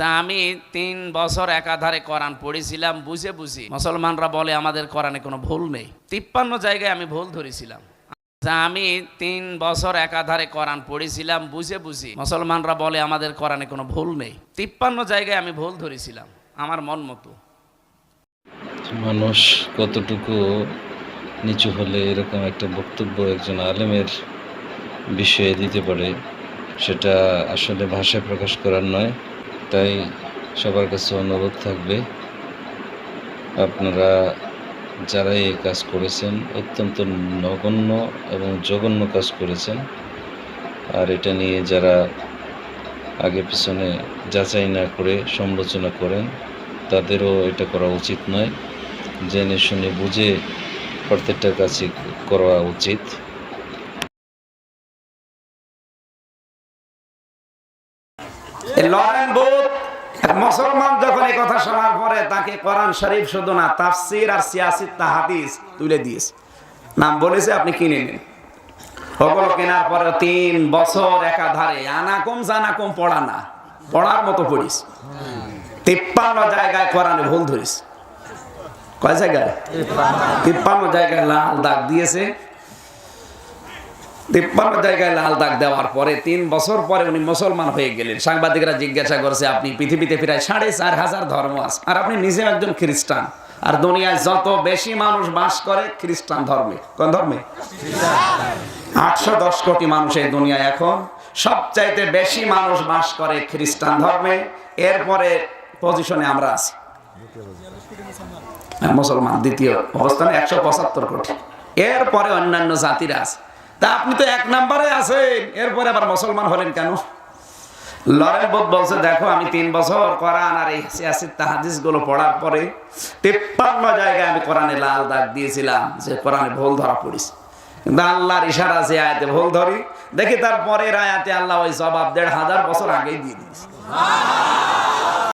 আমি তিন বছর একাধারে কোরআন পড়েছিলাম, বুঝে বুঝি। মুসলমানরা বলে আমাদের কোরআনে কোনো ভুল নেই। তিপ্পান্ন জায়গায় আমি ভুল ধরেছিলাম। আমি তিন বছর একাধারে কোরআন পড়েছিলাম, বুঝে বুঝি। মুসলমানরা বলে আমাদের কোরআনে কোনো ভুল নেই। তিপ্পান্ন জায়গায় আমি ভুল ধরেছিলাম, আমার মন মতো। মানুষ কতটুকু নিচু হলে এরকম একটা বক্তব্য একজন আলেমের বিষয়ে দিতে পারে, সেটা আসলে ভাষায় প্রকাশ করার নয়। তাই সবার কাছে অনুরোধ থাকবে। আপনারা যারা এই কাজ করেছেন, অত্যন্ত নগণ্য এবং জঘন্য কাজ করেছেন। আর এটা নিয়ে যারা আগে পিছনে যাচাই না করে, সমালোচনা করেন, তাদেরও এটা করা উচিত নয়। জেনে শুনে বুঝে প্রত্যেকটা কাজই করা উচিত। লরেন বুথ, মুসলমান যখন এই কথা শোনার পরে তাকে কোরআন শরীফ শুধু না, তাফসির আর সিয়াসি তাহাদিস তুলে দিয়েছে। নাম বলেছে, আপনি কিনে নিন। ওগুলো কেনার পরে তিন বছর একাধারে আনাকুম জানাকুম পড়া না, পড়ার মতো পড়িস। তিপ্পান্ন জায়গায় কোরআনে ভুল ধরিস। কয় জায়গায়? তিপ্পান্ন জায়গায় লাল দাগ দিয়েছে। তিপ্পান্ন জায়গায় লাল দাগ। দেওয়ার পরে তিন বছর পরে উনি মুসলমান হয়ে গেলেন। সাংবাদিকরা জিজ্ঞাসা করছে আপনি পৃথিবীতে প্রায় সাড়ে চার হাজার ধর্ম আছে আর আপনি নিজেও একজন খ্রিস্টান। আর দুনিয়ায় যত বেশি মানুষ বাস করে খ্রিস্টান ধর্মে। কোন ধর্মে? আটশো দশ কোটি মানুষ এই দুনিয়ায় এখন। সবচাইতে বেশি মানুষ বাস করে খ্রিস্টান ধর্মে। এরপরে পজিশনে আমরা আছি। হ্যাঁ, মুসলমান দ্বিতীয় অবস্থানে একশো পঁচাত্তর কোটি। এরপরে অন্যান্য জাতিরা আছে। তা আপনি তো এক নম্বরে আছেন। এরপরে আবার মুসলমান হলেন কেন? লরেন বোধ বলছে, দেখো, আমি তিন বছর কোরআন আর এই তাহাদিসগুলো পড়ার পরে তিপ্পান্ন জায়গায় আমি কোরআনে লাল দাগ দিয়েছিলাম যে কোরআনে ভুল ধরা পড়িস কিন্তু আল্লাহর ইশারা যে আয়াতে ভুল ধরি, দেখি তার পরের আয়াতে আল্লাহ ওই জবাব দেড় হাজার বছর আগেই দিয়ে দিয়েছে।